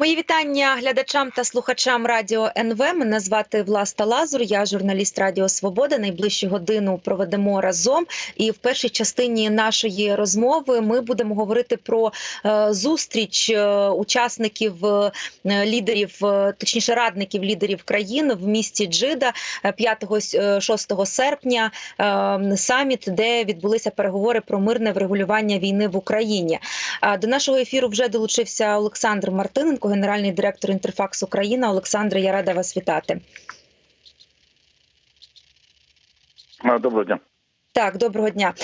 Мої вітання глядачам та слухачам радіо НВ. Мене звати Власта Лазур. Я журналіст Радіо Свобода. Найближчу годину проведемо разом. І в першій частині нашої розмови ми будемо говорити про е, зустріч е, учасників е, лідерів, точніше радників лідерів країн в місті Джида 5-6 серпня. Саміт, де відбулися переговори про мирне врегулювання війни в Україні. До нашого ефіру вже долучився Олександр Мартиненко, генеральний директор Інтерфакс Україна. Олександре, я рада вас вітати. Доброго дня. Так, доброго дня,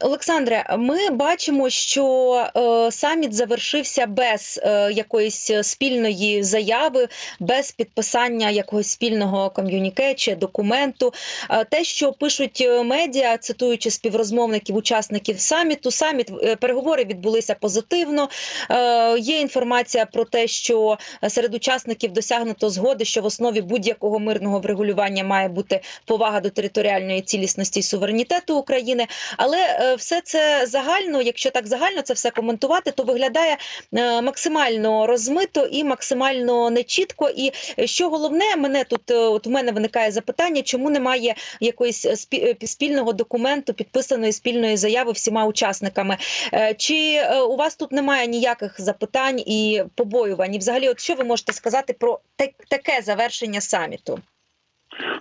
Олександре. Ми бачимо, що е, саміт завершився без е, якоїсь спільної заяви, без підписання якогось спільного ком'юніке чи документу. Те, що пишуть е, медіа, цитуючи співрозмовників, учасників саміту, саміт переговори відбулися позитивно. Є інформація про те, що серед учасників досягнуто згоди, що в основі будь-якого мирного врегулювання має бути повага до територіальної цілісності і суверенітету України. Але е, все це загально, якщо так загально це все коментувати, то виглядає е, максимально розмито і максимально нечітко. І е, що головне, мене тут от у мене виникає запитання, чому немає якоїсь спільного документу, підписаної спільної заяви всіма учасниками. Чи у вас тут немає ніяких запитань і побоювань? І взагалі, от що ви можете сказати про таке завершення саміту?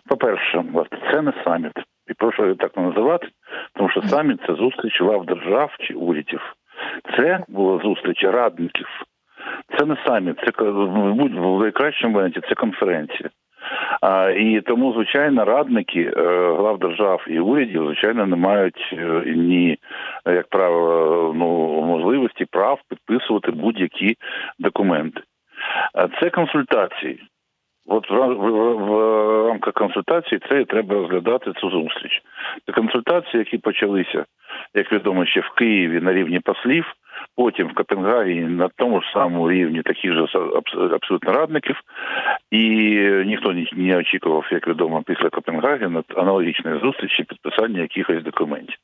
По-перше, власне, це не саміт. І прошу його так не називати, тому що саміт це зустріч глав держав чи урядів. Це була зустріч радників. Це не саміт, це в найкращому варіанті це конференція. А, і тому, звичайно, радники е, глав держав і урядів, звичайно, не мають е, ні, як правило, ну, можливості прав підписувати будь-які документи. А Це консультації. От в, в, в, рамках консультації це треба розглядати цю зустріч. Це консультації, які почалися, як відомо, ще в Києві на рівні послів, потім в Копенгагені на тому ж самому рівні таких же абсолютно радників. І ніхто ні- не очікував, як відомо, після Копенгагена аналогічної зустрічі підписання якихось документів.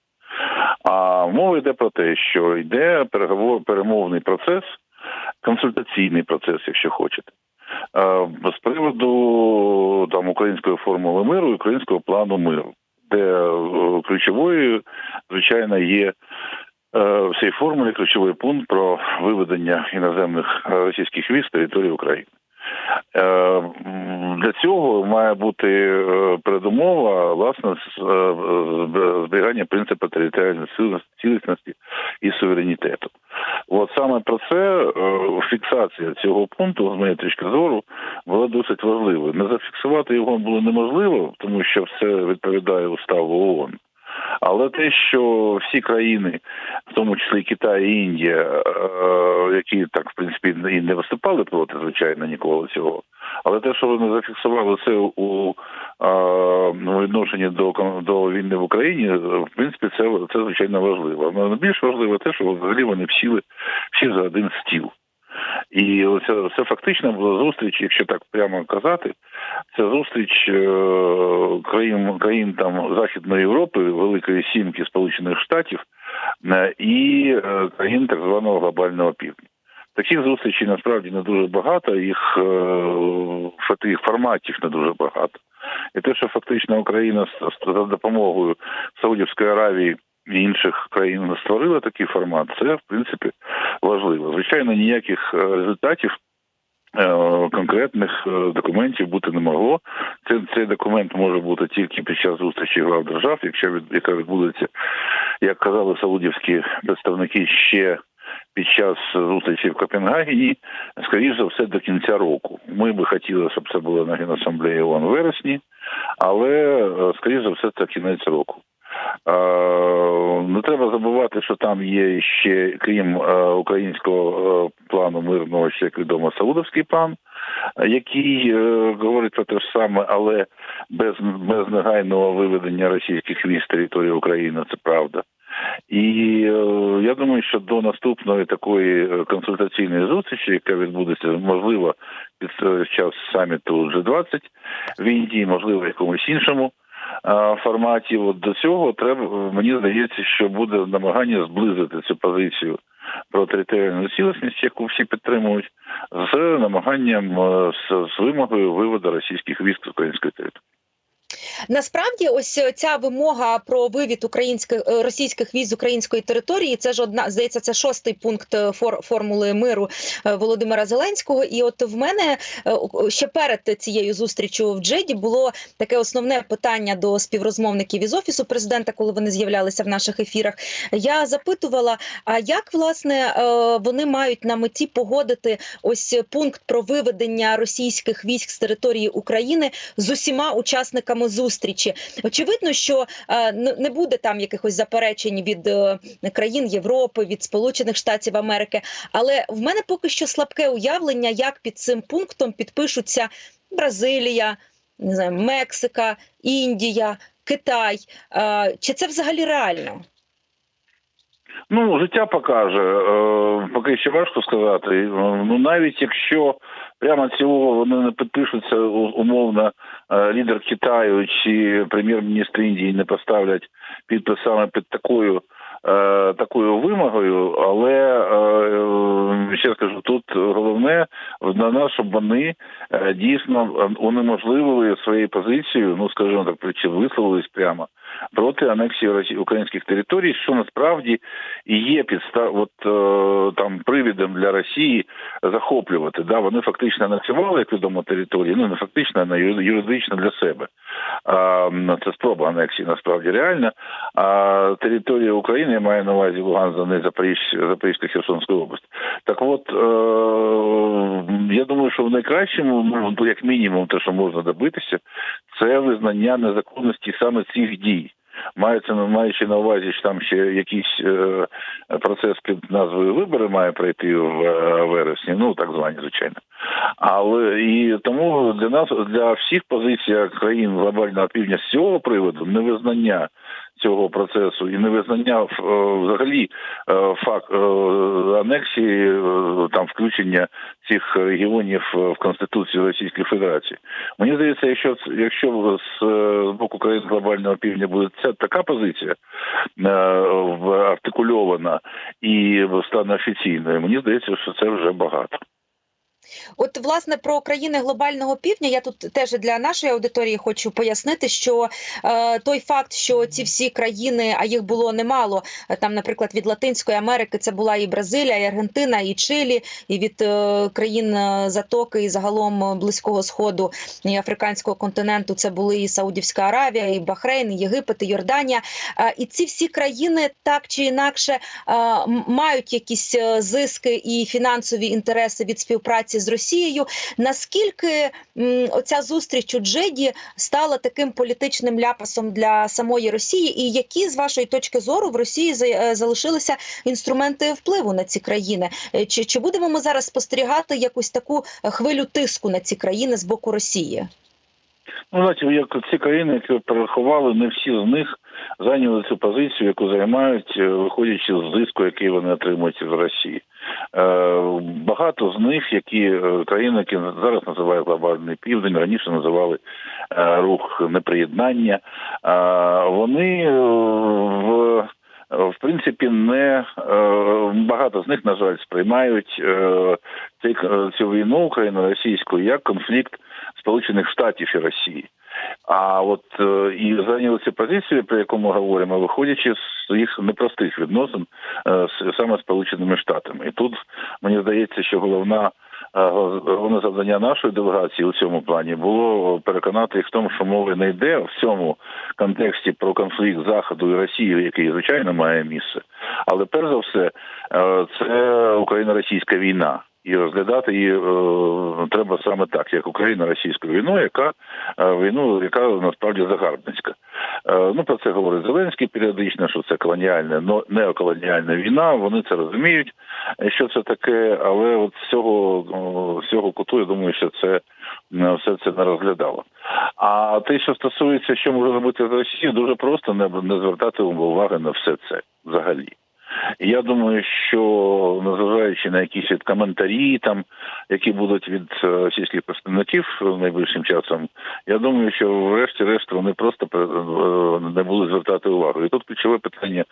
А мова йде про те, що йде переговор, перемовний процес, консультаційний процес, якщо хочете. Е, з приводу там української формули миру українського плану миру, де е, ключовою, звичайно, є е, в цій формулі ключовий пункт про виведення іноземних російських військ з території України. Е, Для цього має бути е, передумова власне е, зберігання принципу територіальної цілісності- і суверенітету. От саме про це фіксація цього пункту, з моєї точки зору, була досить важливою. Не зафіксувати його було неможливо, тому що все відповідає уставу ООН. Але те, що всі країни, в тому числі Китай і Індія, е, які так в принципі і не виступали проти, звичайно, ніколи цього. Але те, що вони зафіксували це у ну, відношенні до до війни в Україні, в принципі, це це звичайно важливо. Але найбільш важливо те, що взагалі вони всіли всі за один стіл. І це, це фактично була зустріч, якщо так прямо казати, це зустріч е, країн країн там Західної Європи, Великої Сімки Сполучених Штатів е, і е, країн так званого глобального півдня. Таких зустрічей насправді не дуже багато, їх, фати- форматів не дуже багато. І те, що фактично Україна за допомогою Саудівської Аравії інших країн створила такий формат, це в принципі важливо. Звичайно, ніяких е, результатів. е, Конкретних е, документів бути не могло. Це цей документ може бути тільки під час зустрічі глав держав, якщо від яка відбудеться, як казали саудівські представники ще під час зустрічі в Копенгагені, скоріш за все, до кінця року. Ми би хотіли, щоб це було на Генасамблеї ООН в вересні, але скоріш за все, це кінець року. Е, Не треба забувати, що там є ще, крім е, українського е, плану мирного, ще як відомо, Саудовський план, який говорить про те ж саме, але без, без негайного виведення російських військ з території України, це правда. І я думаю, що до наступної такої консультаційної зустрічі, яка відбудеться, можливо, під час саміту G20 в Індії, можливо, в якомусь іншому форматі. От до цього треба мені здається, що буде намагання зблизити цю позицію про територіальну цілісність, яку всі підтримують, з намаганням е, з, з вимогою виводу російських військ з української території. Насправді, ось е, ця вимога про вивід українських е, російських військ з української території. Це ж одна здається, це шостий пункт е, фор, формули миру Володимира Зеленського. І от в мене ще перед цією зустрічю в Джеді було таке основне питання до співрозмовників із офісу президента, коли вони з'являлися в наших ефірах. Я запитувала: а як власне вони мають на меті погодити ось пункт про виведення російських військ з території України з усіма учасниками зустрічі? Очевидно, що е, не- буде там якихось заперечень від е, країн Європи, від Сполучених Штатів Америки. Але в мене поки що слабке уявлення, як під цим пунктом підпишуться Бразилія, не знаю, Мексика, Індія, Китай. Е, Чи це взагалі реально? Ну, життя покаже. Поки ще важко сказати. Ну, навіть якщо прямо цього вони не підпишуться, умовно, е, лідер Китаю чи прем'єр-міністр Індії не поставлять підпис саме під такою. е, Такою вимогою, але е, ще скажу, тут головне на нас, щоб вони дійсно унеможливили своєю позицією, ну скажімо так, чи висловились прямо проти анексії українських територій, що насправді і є підстав, от е, там привідом для Росії захоплювати. Да, вони фактично анексували, як відомо, території, ну не фактично, а юридично для себе. Це спроба анексії насправді реальна. А територія України я маю на увазі Луган, Донець, Запоріж, Запорізька Херсонська область. Так от е, я думаю, що в найкращому, ну як мінімум, те, що можна добитися, це визнання незаконності саме цих дій. Мається маючи на увазі, що там ще якийсь е, процес під назвою вибори має пройти в е, вересні, ну так звані, звичайно. Але і тому для нас, для всіх позицій країн глобального півдня з цього приводу невизнання цього процесу і невизнання е, взагалі е, факт е, анексії, там включення цих регіонів в Конституцію Російської Федерації. Мені здається, якщо якщо з, боку країн глобального півдня буде ця така позиція артикульована і стане офіційною, мені здається, що це вже багато. От власне про країни глобального півдня я тут теж для нашої аудиторії хочу пояснити, що е, той факт, що ці всі країни, а їх було немало, е, там, наприклад, від Латинської Америки це була і Бразилія, і Аргентина, і Чилі, і від е, країн е, Затоки, і загалом е, Близького Сходу і Африканського континенту це були і Саудівська Аравія, і Бахрейн, і Єгипет, і Йорданія. Е, і ці всі країни так чи інакше е, мають якісь зиски і фінансові інтереси від співпраці з Росією. Наскільки м, оця зустріч у Джеді стала таким політичним ляпасом для самої Росії, і які з вашої точки зору в Росії е, залишилися інструменти впливу на ці країни? Е, Чи, чи будемо ми зараз спостерігати якусь таку хвилю тиску на ці країни з боку Росії? Ну, знаєте, як ці країни, які перерахували, не всі з них зайняли цю позицію, яку займають, е, виходячи з зиску, який вони отримують з Росії. Е, Багато з них, які е, країни, які зараз називають глобальний південь, раніше називали рух неприєднання, вони в в принципі, не е, багато з них, на жаль, сприймають е, е, цю війну україно-російську як конфлікт Сполучених Штатів і Росії. А от е, і зайняли цю позицію, про яку ми говоримо, виходячи з їх непростих відносин е, з саме Сполученими Штатами. І тут мені здається, що головна. Головне завдання нашої делегації у цьому плані було переконати їх в тому, що мови не йде в цьому контексті про конфлікт Заходу і Росії, який звичайно має місце. Але перш за все, е, це Україно-російська війна. І розглядати її е, треба саме так, як Україно-російську війну, яка е, війну, яка насправді загарбницька. Е, ну про це говорить Зеленський періодично, що це колоніальна, но неоколоніальна війна. Вони це розуміють, е, що це таке, але от з цього цього куту я думаю, що це е, все це не розглядало. А те, що стосується, що може робити Росія, дуже просто не, не звертати уваги на все це взагалі. Я думаю, що незважаючи на якісь от коментарі, там які будуть від е, російських представників найближчим часом, я думаю, що врешті-решт вони просто е, не будуть звертати увагу. І тут ключове питання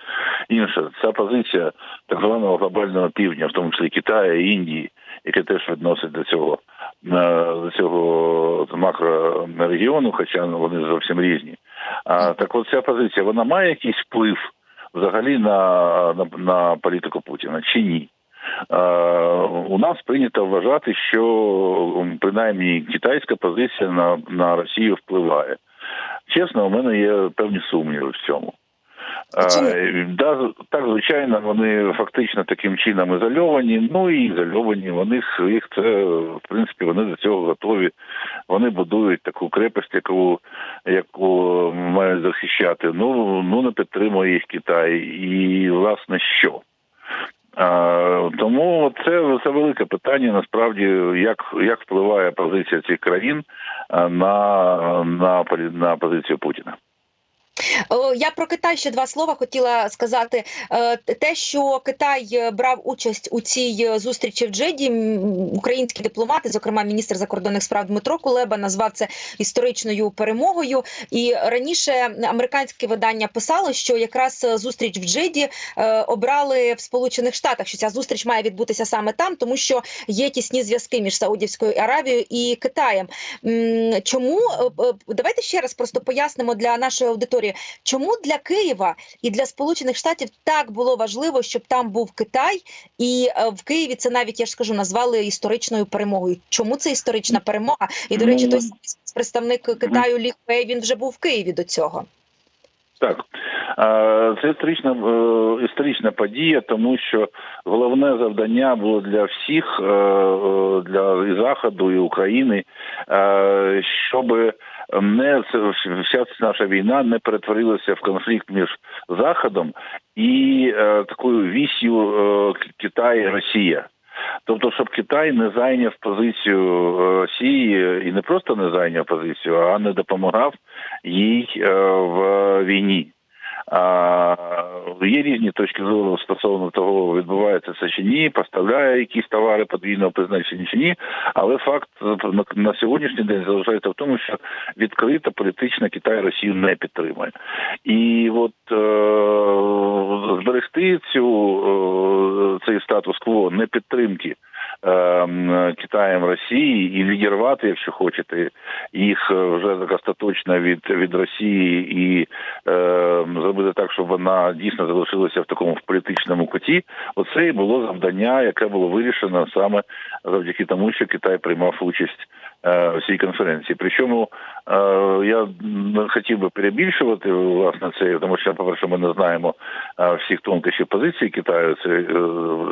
інше. Ця позиція так званого глобального півдня, в тому числі Китаю, Індії, яке теж відносить до цього е, до цього макрорегіону, хоча вони зовсім різні. А так от ця позиція вона має якийсь вплив взагалі на, на, на політику Путіна чи ні? Е, у нас прийнято вважати, що принаймні китайська позиція на, на Росію впливає. Чесно, у мене є певні сумніви в цьому. Да, так, звичайно, вони фактично таким чином ізольовані. Ну і ізольовані. Вони ж- їх це в принципі вони до цього готові. Вони будують таку крепость, яку яку мають захищати. Ну ну не підтримує їх Китай. І власне що? А, тому це, це велике питання. Насправді, як, як впливає позиція цих країн на, на, на позицію Путіна. Я про Китай ще два слова хотіла сказати. Е, Те, що Китай е, брав участь у цій е, зустрічі в Джеді, українські дипломати, зокрема міністр закордонних справ Дмитро Кулеба, назвав це історичною перемогою. І раніше американське видання писало, що якраз зустріч в Джеді обрали в Сполучених Штатах, що ця зустріч має відбутися саме там, тому що є тісні зв'язки між Саудівською Аравією і Китаєм. Чому давайте ще раз просто пояснимо для нашої аудиторії, чому для Києва і для Сполучених Штатів так було важливо, щоб там був Китай, і е, в Києві це навіть я ж скажу, назвали історичною перемогою. Чому це історична перемога? І до речі, той представник Китаю Лі він вже був в Києві до цього. Так, це історична е, історична подія, тому що головне завдання було для всіх, е, е, для і заходу і України, щоб не вся наша війна не перетворилася в конфлікт між Заходом і такою вісью е, Китай Росія. Тобто, щоб Китай не зайняв позицію Росії і не просто не зайняв позицію, а не допомагав їй в війні. Є різні точки зору стосовно того, відбувається це чи ні, поставляє якісь товари подвійного призначення чи ні. Але факт на, на сьогоднішній день залишається в тому, що відкрито політично Китай Росію не підтримує. І от е, зберегти цю е, цей статус-кво непідтримки е, Китаєм Росії і відірвати, якщо хочете, їх вже так остаточно від, від Росії і е, зробити так, щоб вона дійсно залишилася в такому політичному куті. Оце і було завдання, яке було вирішено саме завдяки тому, що Китай приймав участь е, в цій конференції. Причому е, я хотів би перебільшувати власне це, тому що, по-перше, ми не знаємо е, всіх тонкощів позиції Китаю. Це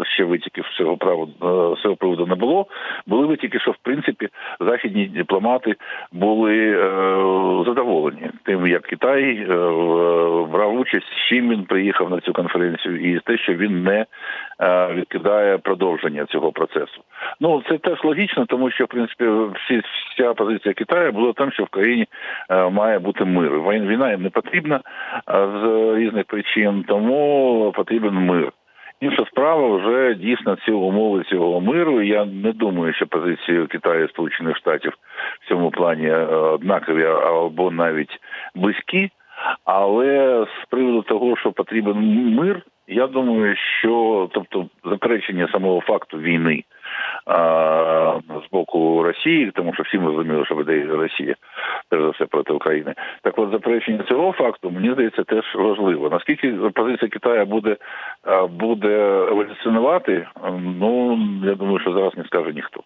ще витіків з цього праву з цього приводу не було. Були витіки, що в принципі західні дипломати були задоволені тим, як Китай брав участь, з чим він приїхав на цю конференцію, і те, що він не відкидає продовження цього процесу. Ну це теж логічно, тому що в принципі всі вся позиція Китаю була в що в країні е, має бути мир. Війна їм не потрібна е, з різних причин, тому потрібен мир. Інша справа вже дійсно ці умови цього миру. Я не думаю, що позиції Китаю Сполучених Штатів в цьому плані е, однакові або навіть близькі. Але з приводу того, що потрібен мир, я думаю, що тобто заперечення самого факту війни а, з боку Росії, тому що всі ми розуміли, що веде Росія перш за все проти України. Так от заперечення цього факту мені здається теж важливо. Наскільки позиція Китаю буде буде еволюціонувати, ну я думаю, що зараз не скаже ніхто.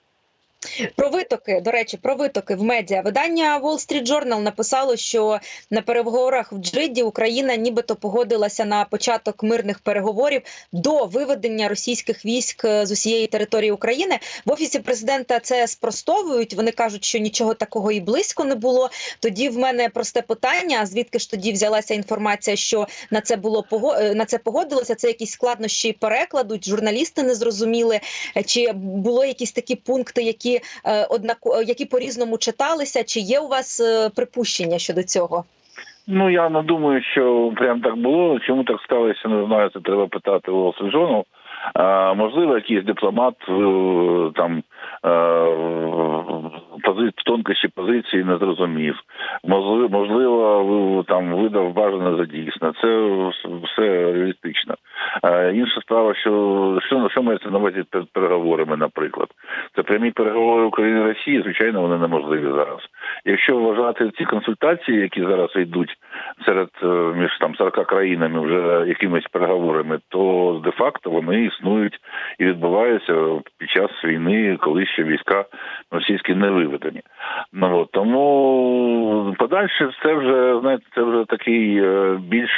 Про витоки, до речі, про витоки в медіа. Видання Wall Street Journal написало, що на переговорах в Джиді Україна нібито погодилася на початок мирних переговорів до виведення російських військ е, з усієї території України. В офісі президента це спростовують. Вони кажуть, що нічого такого і близько не було. Тоді в мене просте питання: звідки ж тоді взялася інформація, що на це було е, на це погодилося? Це якісь складнощі перекладу? Журналісти не зрозуміли, Е, чи було якісь такі пункти, які е, однако, які по різному читалися? Чи є у вас е, припущення щодо цього? Ну я не думаю, що прям так було. Чому так сталося, не знаю. Це треба питати у А, можливо, якийсь дипломат е, там е, пози- тонкощі позиції не зрозумів. Можливо, там видав бажане за дійсне. Це все реалістично. Інша справа, що що, що мається на увазі перед переговорами, наприклад. Це прямі переговори України і Росії, звичайно, вони неможливі зараз. Якщо вважати ці консультації, які зараз йдуть серед е, між там 40 країнами вже якимись переговорами, то де-факто вони існують і відбуваються під час війни, коли ще війська російські не виведені. Ну от тому подальше це вже знаєте, це вже такий е, більш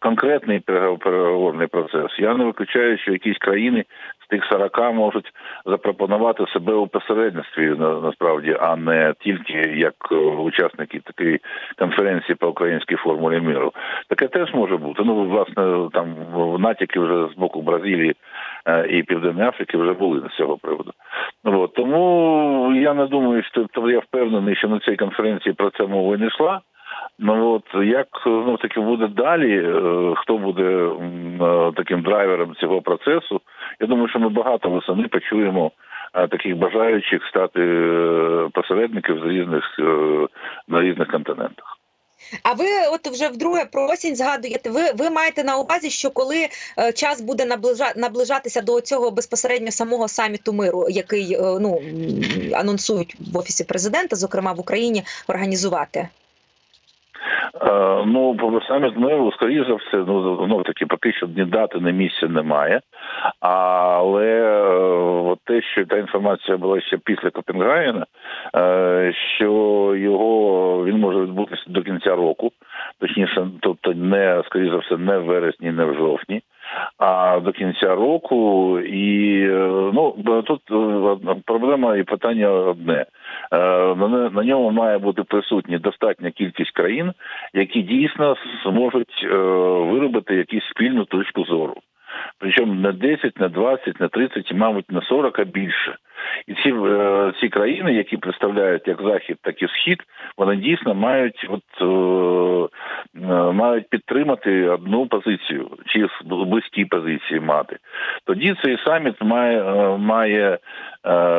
конкретний переговор- переговорний процес. Я не виключаю, що якісь країни з тих 40 можуть запропонувати себе у посередництві на, насправді, а не тільки як е, учасники такої конференції по українській формулі миру. Таке теж може бути. Ну, власне, там натяки вже з боку Бразилії е, і Південної Африки вже були з цього приводу. Ну, От, тому я не думаю, що тобто я впевнений, що на цій конференції про це мова не йшла. Ну от як ну таки буде далі, е, хто буде е, таким драйвером цього процесу? Я думаю, що ми багато восени почуємо е, таких бажаючих стати посередників з різних на різних континентах. А ви от вже вдруге про осінь згадуєте. Ви, ви маєте на увазі, що коли час буде наближа, наближатися до цього безпосередньо самого саміту миру, який ну анонсують в офісі президента, зокрема в Україні, організувати? Е, Ну, по саме знову скоріше за все, ну знов таки, що ні дати, ні місця немає. Але е, от те, що та інформація була ще після Копенгагена, е, що його він може відбутися до кінця року, точніше, тобто не скоріше за все, не в вересні, не в жовтні. А до кінця року, і е, ну тут е, проблема і питання одне: Е, на на ньому має бути присутні достатня кількість країн, які дійсно зможуть виробити якусь спільну точку зору. Причому не 10, не 20, не 30, і, мабуть, не 40, а більше. І ці, е, ці країни, які представляють як Захід, так і Схід, вони дійсно мають от, е, е, мають підтримати одну позицію, чи близькі позиції мати. Тоді цей саміт має, має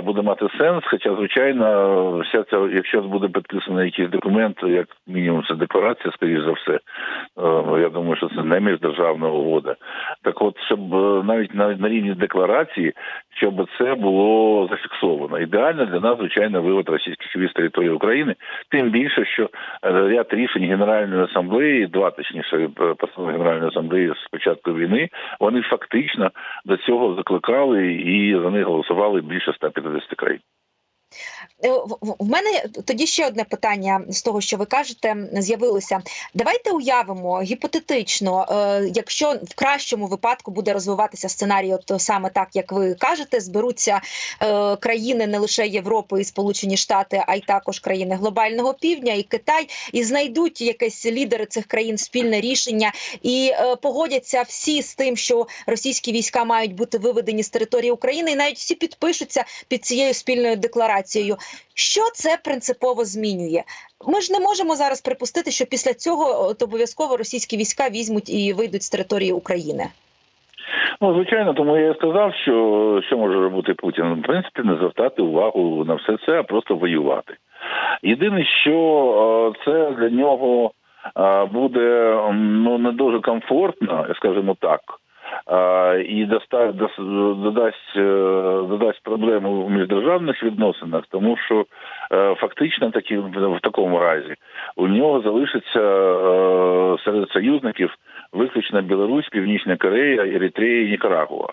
буде мати сенс, хоча, звичайно, вся ця, якщо буде підписаний якийсь документ, як мінімум це декларація, скоріш за все, я думаю, що це не міждержавна угода. Так от, щоб навіть на, на рівні декларації, щоб це було зафіксовано. Ідеально для нас, звичайно, вивод російських військ з території України, тим більше, що е, ряд рішень Генеральної асамблеї, два точніше е, постанови Генеральної асамблеї з початку війни, вони фактично до цього закликали і за них голосували більше 150 країн. Е, в- мене тоді ще одне питання з того, що ви кажете, з'явилося. Давайте уявимо гіпотетично, е, якщо в кращому випадку буде розвиватися сценарій, от саме так, як ви кажете, зберуться е, країни не лише Європи і Сполучені Штати, а й також країни глобального півдня і Китай, і знайдуть якесь лідери цих країн спільне рішення і погодяться всі з тим, що російські війська мають бути виведені з території України, і навіть всі підпишуться під цією спільною декларацією. Що це принципово змінює? Ми ж не можемо зараз припустити, що після цього обов'язково російські війська візьмуть і вийдуть з території України. Ну, звичайно, тому я сказав, що що може робити Путін. В принципі, не звертати увагу на все це, а просто воювати. Єдине, що е, це для нього е, буде ну не дуже комфортно, скажімо так. І доста- додасть, е, додасть проблему у міждержавних відносинах, тому що е, фактично такі в такому разі у нього залишиться е, серед союзників виключно Білорусь, Північна Корея, Еритрея і Нікарагуа.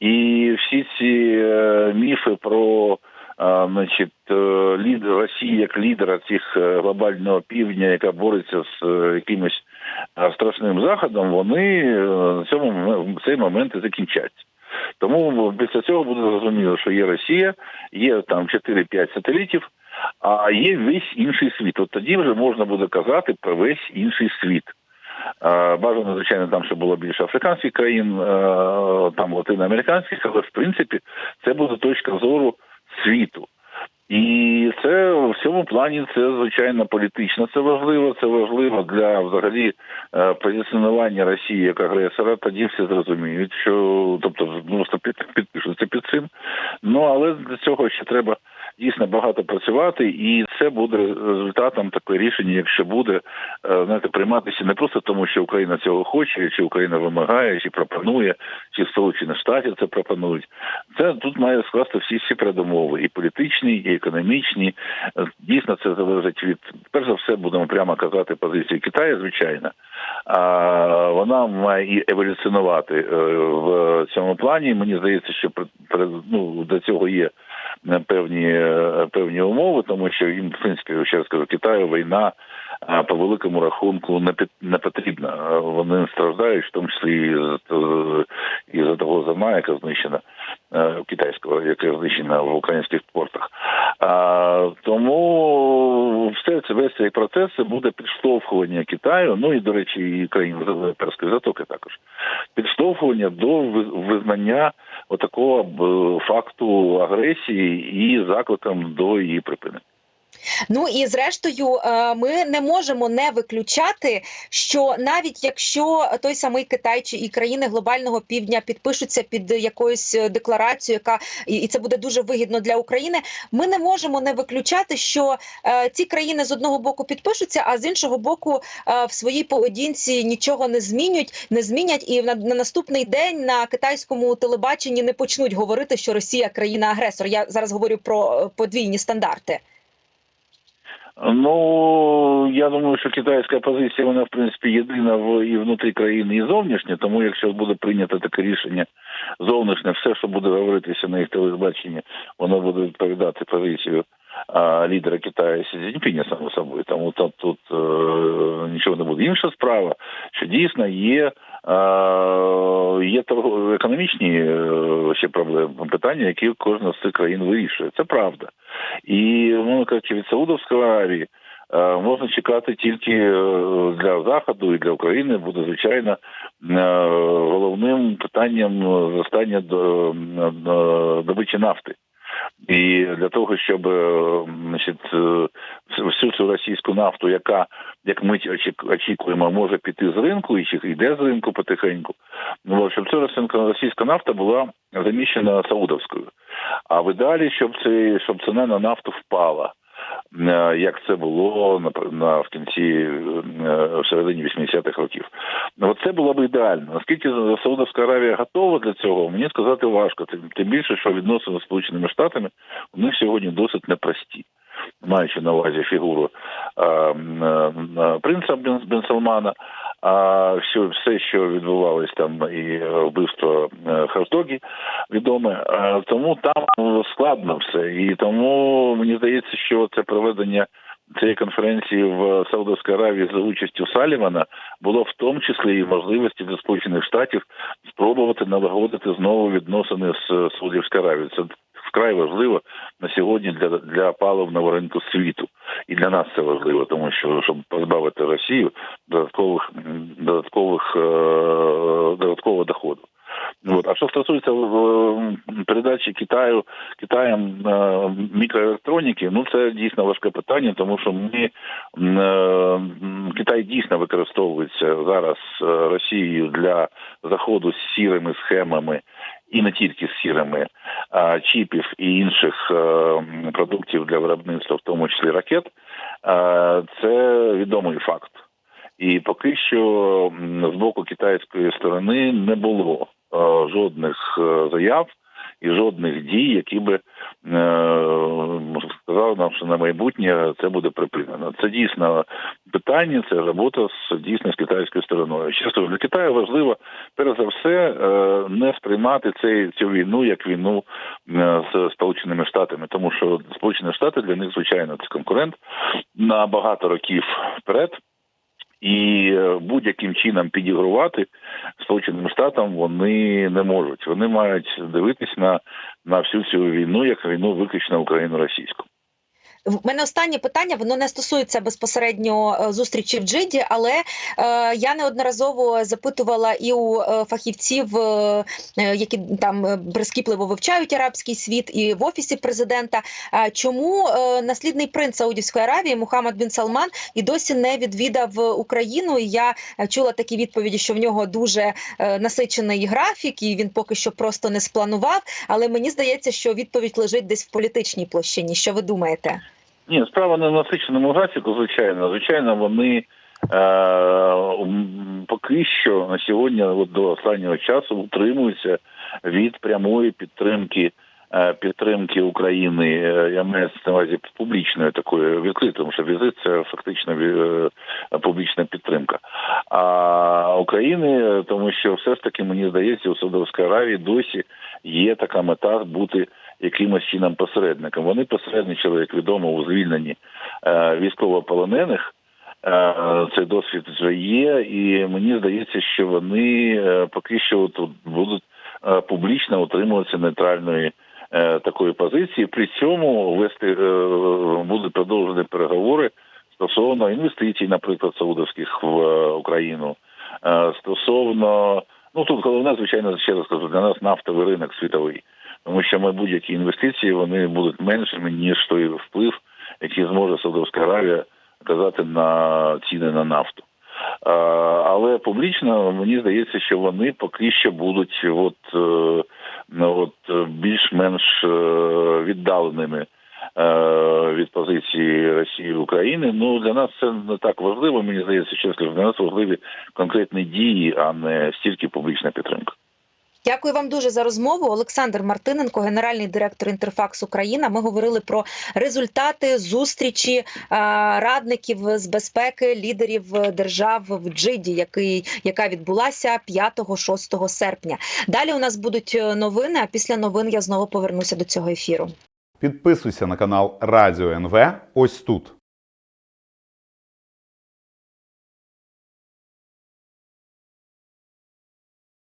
І всі ці міфи про значить, е, лід, Росії як лідера цих е, глобального півдня, яка бореться з якимось е, страшним заходом, вони на цьому цей момент і закінчаться. Тому після цього буде зрозуміло, що є Росія, є там 4-5 сателітів, а є весь інший світ. От тоді вже можна буде казати про весь інший світ. Бажано, звичайно, там ще було більше африканських країн, е, там латиноамериканських, але в принципі це буде точка зору світу. І це в цьому плані це звичайно політично. Це важливо. Це важливо для взагалі е, позиціонування Росії як агресора. Тоді всі зрозуміють, що тобто ну, підпишуться під цим. Ну але для цього ще треба дійсно багато працювати, і це буде результатом таке рішення, якщо буде е, знаєте, прийматися не просто тому, що Україна цього хоче, чи Україна вимагає, чи пропонує, чи Сполучені Штати це пропонують. Це тут має скласти всі всі передумови, і політичні, і економічні. Е, Дійсно, це залежить від перш за все, будемо прямо казати позиції Китаю, звичайно. А вона має і еволюціонувати е, в цьому плані. Мені здається, що ну, до цього є певні, е, певні умови, тому що їм, в принципі, ще раз кажу, Китаю війна а, по великому рахунку не під- не потрібна. Вони страждають, в тому числі і з- е, із-за того зерна, яка знищено е, китайського, яке знищено в українських портах. Тому все це весь цей процес це буде підштовхування Китаю, ну і до речі, і країн Перської затоки також. Підштовхування до ви- визнання отакого факту агресії і закликом до її припинення. Ну і зрештою, е, ми не можемо не виключати, що навіть якщо той самий Китай чи і країни глобального півдня підпишуться під якоюсь е, декларацією, яка і це буде дуже вигідно для України. Ми не можемо не виключати, що е, ці країни з одного боку підпишуться, а з іншого боку, в своїй поведінці нічого не змінять, не змінять, і на, на наступний день на китайському телебаченні не почнуть говорити, що Росія країна агресор. Я зараз говорю про подвійні стандарти. Ну я думаю, що китайська позиція вона в принципі єдина в і внутрі країни, і зовнішня. Тому якщо буде прийнято таке рішення зовнішнє, все, що буде говоритися на їх телебаченні, воно буде відповідати позицію а, лідера Китаю Сі Цзіньпіня, само собою. Тому тут, тут е, нічого не буде. Інша справа, що дійсно є. е, Є економічні е, ще проблеми питання, які кожна з цих країн вирішує. Це правда. І ну кажучи, від Саудовської Аравії е, можна чекати тільки е, для заходу і для України буде звичайно головним питанням зростання до- добичі нафти. І для того, щоб е, значить, е, всю цю російську нафту, яка, як ми очікуємо, може піти з ринку і йде з ринку потихеньку, ну, щоб ця російська- нафта була заміщена саудовською. А в ідеалі, щоб це щоб ціна на нафту впала, як це було на, в кінці е, в середині 80-х років. Ну, от це було б ідеально. Наскільки Саудовська Аравія готова для цього, мені сказати важко. Тим, більше, що відносини з Сполученими Штатами у них сьогодні досить непрості. Маючи на увазі фігуру а, е, принца Бен, Бен Салмана, а все, все, що відбувалось там, і е, вбивство е, Хавстогі відоме. Е, Тому там ну, складно все. І тому мені здається, що це проведення цієї конференції в Саудовській Аравії за участю Салівана було в тому числі і можливості для Сполучених Штатів спробувати налагодити знову відносини з Саудівською Аравією. Це вкрай важливо на сьогодні для, для паливного ринку світу. І для нас це важливо, тому що щоб позбавити Росію додаткових додаткових е, додаткового доходу. От. А що стосується е, передачі Китаю Китаєм е, мікроелектроніки, ну це дійсно важке питання, тому що ми Китай дійсно використовується зараз Росією для заходу з сірими схемами. І не тільки з сірами чіпів і інших е, продуктів для виробництва, в тому числі ракет, е, це відомий факт. І поки що з боку китайської сторони не було е, жодних заяв і жодних дій, які би е, сказали нам, що на майбутнє це буде припинено. Це дійсно питання, це робота з дійсно з китайською стороною. Чесно, для Китаю важливо перш за все е, не сприймати цей цю війну як війну е, з Сполученими Штатами, тому що Сполучені Штати для них звичайно це конкурент на багато років вперед. І е, будь-яким чином підігрувати Сполученим Штатам вони не можуть. Вони мають дивитись на, на всю цю війну як війну виключно Україну російську. В мене останнє питання, воно не стосується безпосередньо е, зустрічі в Джиді, але е, я неодноразово запитувала і у е, фахівців, е, е, які там прискіпливо вивчають арабський світ, і в офісі президента. е, чому е, наслідний принц Саудівської Аравії Мухаммад бін Салман і досі не відвідав Україну? І я чула такі відповіді, що в нього дуже е, насичений графік, і він поки що просто не спланував. Але мені здається, що відповідь лежить десь в політичній площині. Що ви думаєте? Ні, справа не в насиченому графіку, звичайно. Звичайно, вони е, поки що на сьогодні, от до останнього часу, утримуються від прямої підтримки. Е, Підтримки України е, я маю на увазі публічної такої відкритої, тому що візит це фактично е, публічна підтримка. А України, тому що все ж таки мені здається, у Саудовській Аравії досі є така мета бути якимось чином посередником. Вони посередничали, як відомо, у звільненні військовополонених. Цей досвід вже є, і мені здається, що вони поки що тут будуть публічно утримуватися нейтральної такої позиції. При цьому вести е, будуть продовжені переговори стосовно інвестицій, наприклад, саудовських в е, Україну. Е, Стосовно ну тут головне, звичайно, ще раз кажу, для нас нафтовий ринок світовий тому що ми будь-які інвестиції вони будуть меншими ніж той вплив, який зможе Саудовська Аравія казати на ціни на нафту. Але публічно мені здається, що вони поки що будуть от, е, ну, от е, більш-менш е, віддаленими е, від позиції Росії і України. Ну для нас це не так важливо. Мені здається, чесно, для нас важливі конкретні дії, а не стільки публічна підтримка. Дякую вам дуже за розмову. Олександр Мартиненко, генеральний директор Інтерфакс Україна. Ми говорили про результати зустрічі е, радників з безпеки лідерів держав в Джиді, який яка відбулася 5-6 серпня. Далі у нас будуть е, новини. А після новин я знову повернуся до цього ефіру. Підписуйся на канал Радіо НВ ось тут.